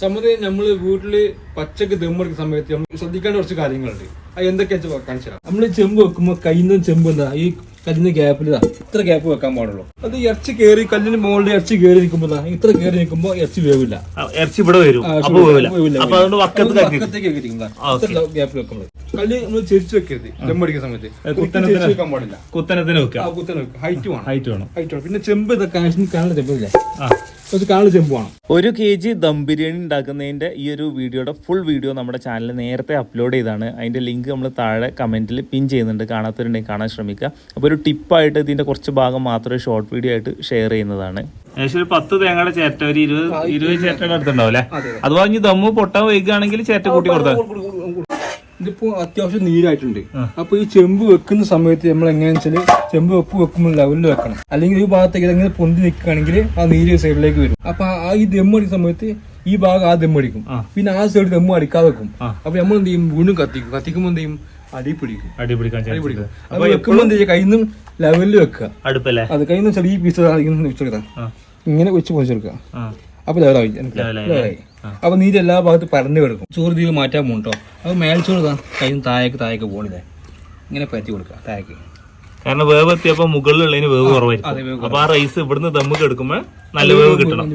സമ്മതം നമ്മൾ വീട്ടിൽ പച്ചക്ക് ദമ്മെടുക്കുന്ന സമയത്ത് നമ്മൾ ശ്രദ്ധിക്കേണ്ട കുറച്ച് കാര്യങ്ങളുണ്ട്. അത് എന്തൊക്കെയാ കാണിച്ചു തരാം. നമ്മൾ ചെമ്പ് വെക്കുമ്പോ കയ്യിൽ ചെമ്പ് എന്താ ഈ കല്ലിന് ഗ്യാപ്പിൽ ഇതാ ഇത്ര ഗ്യാപ്പ് വെക്കാൻ പാടുള്ളൂ. അത് ഇറച്ചി കയറി കല്ലിന് മുകളിൽ ഇറച്ചി കയറി നിൽക്കുമ്പോ ഇത്ര കയറി നിൽക്കുമ്പോ ഇറച്ചി വേവില്ല. ഇറച്ചി ഇവിടെ വരും ഗ്യാപ്പിൽ വെക്കുമ്പോൾ കല്ല് നമ്മൾ ചെരിച്ചു വെക്കരുത് ചെമ്പടിക്കുന്ന സമയത്ത്. കുത്തനെ ചെരിച്ച് വെക്കാൻ പാടില്ല. കുത്തനത്തിന് ആ കുത്തന ഹൈറ്റ് വേണം. ഹൈറ്റ് വേണം. ഹൈറ്റ് വേണം. പിന്നെ ചെമ്പ് ഇതൊക്കെ കാണുന്ന ചെമ്പില്ലേ ചെമ്പ് വേണം. ഒരു കെ ജി ദം ബിരിയാണി ഉണ്ടാക്കുന്നതിന്റെ ഈ ഒരു വീഡിയോയുടെ ഫുൾ വീഡിയോ നമ്മുടെ ചാനലിൽ നേരത്തെ അപ്ലോഡ് ചെയ്താണ് അതിന്റെ ലിങ്ക് നമ്മൾ താഴെ കമന്റിൽ പിൻ ചെയ്യുന്നുണ്ട്. കാണാത്തവരുണ്ടെങ്കിൽ കാണാൻ ശ്രമിക്കുക. അപ്പോൾ ഒരു ടിപ്പായിട്ട് ഇതിന്റെ കുറച്ച് ഭാഗം മാത്രമേ ഷോർട്ട് വീഡിയോ ആയിട്ട് ഷെയർ ചെയ്യുന്നതാണ്. ഏകദേശം ഒരു പത്ത് തേങ്ങയുടെ ചേറ്റ ഒരു ഇരുപത് ഇരുപത് ചേറ്റയുടെ അടുത്തുണ്ടാവും അല്ലേ? അതുപോലെ അത് പറഞ്ഞ് ദമ്മ് പൊട്ടാൻ വൈകുകയാണെങ്കിൽ ചേറ്റ കൂട്ടി കൊടുത്താൽ ഇതിപ്പോ അത്യാവശ്യം നീരായിട്ടുണ്ട്. അപ്പൊ ഈ ചെമ്പ് വെക്കുന്ന സമയത്ത് നമ്മൾ എങ്ങനെയാണെന്ന് വെച്ചാൽ ചെമ്പ് വെപ്പ് വെക്കുമ്പോൾ ലെവലിൽ വെക്കണം. അല്ലെങ്കിൽ ഈ ഭാഗത്തേക്ക് ഇങ്ങനെ പൊന്തി നിൽക്കുകയാണെങ്കിൽ ആ നീര് സൈഡിലേക്ക് വരും. അപ്പൊ ആ ഈ ദമ്മ് അടിക്കുന്ന സമയത്ത് ഈ ഭാഗം ആ ദമ്മടിക്കും പിന്നെ ആ സൈഡ് ദമ്മ അടിക്കാതെ വെക്കും. അപ്പൊ നമ്മൾ എന്ത് ചെയ്യും? വീണ്ടും കത്തിക്കും. കത്തിക്കുമ്പോൾ എന്ത് ചെയ്യും? അടി പിടിക്കും. അടി പിടിക്കാൻ അടി ചാൻസ് പിടിക്കും. അപ്പൊ വെക്കുമ്പോൾ എന്ത് ചെയ്യുക കയ്യിൽ നിന്നും ലെവലിൽ വെക്കുക. അടുപ്പല്ലേ? അത് കയ്യിൽ നിന്ന് ചെറിയ പീസ് വെച്ചെടുക്കാം ഇങ്ങനെ വെച്ച് പൊതിച്ചെടുക്കുക. അപ്പൊ ലെവലായി ലെവലായി, ലെവലായി അപ്പൊ നീര് എല്ലാ ഭാഗത്തും പരന്നു കിടക്കും. ചോറ് തീവ് മാറ്റാൻ പോകും കേട്ടോ അപ്പൊ മേൽച്ചോറ് താ കയ്യും താഴേക്ക് താഴേക്ക് പോണില്ലേ ഇങ്ങനെ പറ്റി കൊടുക്കുക താഴേക്ക്. കാരണം വേവ് എത്തിയപ്പോ മുകളിലുള്ളതിന് വേവ് കുറവായിരിക്കും. അപ്പൊ ആ റൈസ് ഇവിടുന്ന് ദമ്മ് എടുക്കുമ്പോ നല്ല വേവ് കിട്ടണം.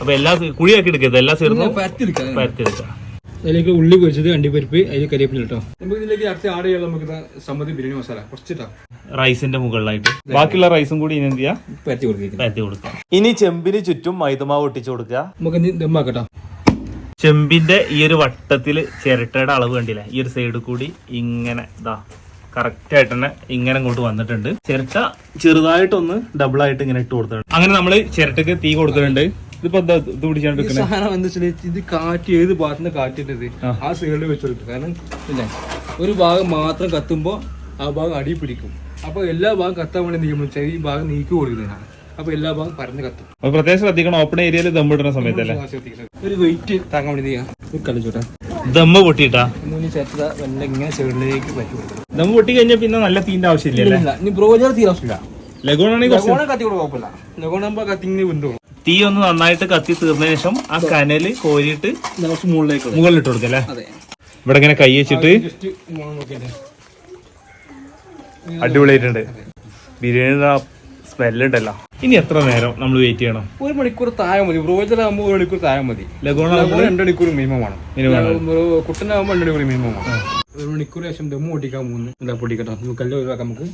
അപ്പൊ എല്ലാ കുഴിയാക്കി എടുക്കരുത് എല്ലാ സീർന്നും ഇങ്ങനെ പരത്തി എടുക്കാം പരത്തിയെടുക്കാം അതിലേക്ക് ഉള്ളി പൊരിച്ചത് അണ്ടിപ്പരിപ്പ് അതിൽ കരിയപ്പിന് കേട്ടോ നമുക്ക് ഇതിലേക്ക് അടുത്ത ആഡ് ചെയ്യാം നമുക്ക് സമ്മതി ബിരിയാണി മസാല. കുറച്ചിട്ടാ. റൈസിന്റെ മുകളിലായിട്ട്. ബാക്കിയുള്ള റൈസും കൂടി ഇനി എന്ത് ചെയ്യാം? പരത്തി കൊടുക്കുക പരത്തി ഇനി ചെമ്പിന് ചുറ്റും മൈദമാവ് ഒട്ടിച്ചു കൊടുക്കുക. നമുക്ക് ഇനി ദമ്മാക്കട്ടോ ചെമ്പിന്റെ ഈ ഒരു വട്ടത്തിൽ ചിരട്ടയുടെ അളവ് കണ്ടില്ല? ഈ ഒരു സൈഡ് കൂടി ഇങ്ങനെ ഇതാ കറക്റ്റ് ആയിട്ട് തന്നെ ഇങ്ങനെ ഇങ്ങോട്ട് വന്നിട്ടുണ്ട്. ചിരട്ട ചെറുതായിട്ടൊന്ന് ഡബിൾ ആയിട്ട് ഇങ്ങനെ ഇട്ട് കൊടുത്തിട്ടുണ്ട്. അങ്ങനെ നമ്മൾ ചിരട്ടക്ക് തീ കൊടുത്തിട്ടുണ്ട്. ഇതിപ്പോ എന്താ ഇത് പിടിച്ചാണ്ട് ഈ സാധനം എന്താ വെച്ചാൽ ഇത് കാറ്റ് ഏത് ഭാഗത്തുനിന്ന് കാറ്റിട്ടത് ആ. സൈഡിൽ വെച്ച് കാരണം ഇല്ലേ ഒരു ഭാഗം മാത്രം കത്തുമ്പോൾ ആ ഭാഗം അടി പിടിക്കും. അപ്പോൾ എല്ലാ ഭാഗം കത്താൻ വേണ്ടി നീക്കുമ്പോൾ ചെറിയ ഭാഗം നീക്കി കൊടുക്കുന്നതാണ്. അപ്പോൾ എല്ലാ ഭാഗം പരന്ന് കത്തും. പ്രത്യേകം ശ്രദ്ധിക്കണം ഓപ്പൺ ഏരിയയിൽ ദമ്മിടുന്ന സമയത്തല്ലേ ഒരു വെയിറ്റ് താങ്ങാൻ വേണ്ടി ചെയ്യാം. കളിച്ചോട്ടെ ദമ്മ പൊട്ടിട്ടാ മൂന്ന് ചേട്ടത വെള്ളം ഇങ്ങനെ സൈഡിലേക്ക് പറ്റി. കൊടുക്കും ദമ്മ് പൊട്ടി കഴിഞ്ഞാൽ പിന്നെ നല്ല തീന്റെ ഇനി ബ്രോജർ തീരാവശ്യമില്ല ലഗോണാണെങ്കിൽ ലഗോണ കത്തി കൂടെ കുഴപ്പമില്ല. ലഗോണാകുമ്പോൾ കത്തി ഇങ്ങനെ വെന്തോളും തീ ഒന്ന് നന്നായിട്ട് കത്തി തീർന്നതിന് ശേഷം ആ കനൽ കോരിയിട്ട് മുകളിലേക്ക് മുകളിലിട്ട് കൊടുക്കല്ലേ അതെ. ഇവിടെ ഇങ്ങനെ കൈ വെച്ചിട്ട് അടിപൊളിയായിട്ടുണ്ട്. ബിരിയാണി സ്മെല്ലുണ്ടല്ലോ ഇനി എത്ര നേരം നമ്മൾ വെയിറ്റ് ചെയ്യണം? ഒരു മണിക്കൂർ താഴെ മതി. ബ്രോജർ ആകുമ്പോൾ ഒരു മണിക്കൂർ താഴെ മതി. ലഗോണ ലഗോൺ രണ്ട് മണിക്കൂർ മിനിമം ഒരു കുട്ടനാകുമ്പോൾ രണ്ട് മണിക്കൂർ മിനിമം വേണം ഒരു മണിക്കൂർ ശേഷം ദമ്മ് പൊട്ടിക്കാൻ പോകുന്നു. എന്താ പൊട്ടിക്കട്ടോ. നമുക്ക് എല്ലാം ഒഴിവാക്കാം നമുക്ക്.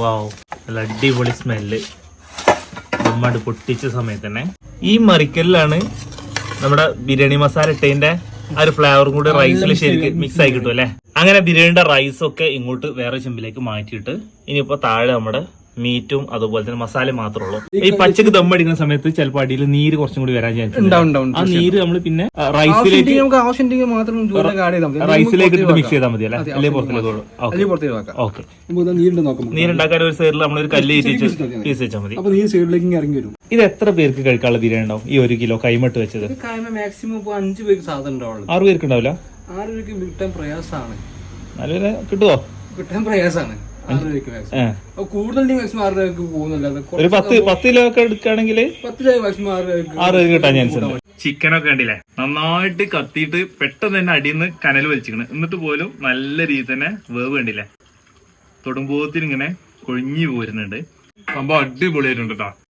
വാവ് നല്ല അടിപൊളി സ്മെല്ല് നമ്മട് പൊട്ടിച്ച സമയത്ത് തന്നെ ഈ മറിക്കലിലാണ് നമ്മുടെ ബിരിയാണി മസാല ഇട്ടതിന്റെ ആ ഒരു ഫ്ലേവറും കൂടി റൈസിൽ ശരിക്കും മിക്സ് ആയി കിട്ടും അല്ലേ? അങ്ങനെ ബിരിയാണിയുടെ റൈസ് ഒക്കെ ഇങ്ങോട്ട് വേറെ ചെമ്പിലേക്ക് മാറ്റിയിട്ട് ഇനിയിപ്പോ താഴെ നമ്മുടെ മീറ്റും അതുപോലെ തന്നെ മസാല മാത്രമേ ഉള്ളൂ ഈ പച്ചക്ക് ദം ദമ്മടിക്കുന്ന സമയത്ത് ചിലപ്പോൾ അടിയിൽ നീര് കുറച്ചും കൂടി വരാൻ ചാൻസ് ആ നീര് നമ്മൾ പിന്നെ റൈസിലേക്ക് നമുക്ക് ആവശ്യമുണ്ടെങ്കിൽ മാത്രം റൈസിലേക്ക് ഇട്ട് മിക്സ് ചെയ്താൽ മതി. അല്ലേ? അല്ലേ പുറത്തേക്ക് ഓക്കെ. നീരുണ്ടാക്കാൻ ഒരു സൈഡിൽ നമ്മൾ ഒരു കല്ല്. പീസ് വെച്ചാൽ മതി. അപ്പോൾ നീര് സൈഡിലേക്ക് ഇറങ്ങി വരും. ഇത് എത്ര പേർക്ക് കഴിക്കാനുള്ള ബിരിയാണി ഉണ്ടാവും? ഈ ഒരു കിലോ കൈമട്ട് വെച്ചത്? ഇത് കായ്മ മാക്സിമം ഇപ്പോൾ അഞ്ച് പേർക്ക് സാധനം ഉണ്ടാവുള്ളൂ. ആറ് പേർക്ക് ഉണ്ടാവില്ല? ആറ് പേർക്ക് കിട്ടാൻ പ്രയാസമാണ്. നല്ല കിട്ടുമോ കിട്ടാൻ പ്രയാസമാണ്. കൂടുതൽ മാക്സിമം ആറ് പേർക്ക് പോകുന്നല്ലാതെ ഒരു പത്ത് പത്ത് കിലോ ഒക്കെ എടുക്കുകയാണെങ്കിൽ പത്ത് രൂപ മാക്സിമം ആറ് പേർക്ക് ആറ് പേർക്ക് കിട്ടാൻ ചാൻസ് ഉണ്ട്. ചിക്കനൊക്കെ കണ്ടില്ലേ? നന്നായിട്ട് കത്തിയിട്ട് പെട്ടെന്ന് തന്നെ അടിയിൽ നിന്ന് കനൽ വലിച്ചിക്കണ്. എന്നിട്ട് പോലും നല്ല രീതി തന്നെ വേവ് കണ്ടില്ലേ? തൊടുമ്പോത്തിന് ഇങ്ങനെ കൊഴിഞ്ഞു പോരുന്നുണ്ട്. സംഭവം അടിപൊളിയായിട്ടുണ്ട് കേട്ടോ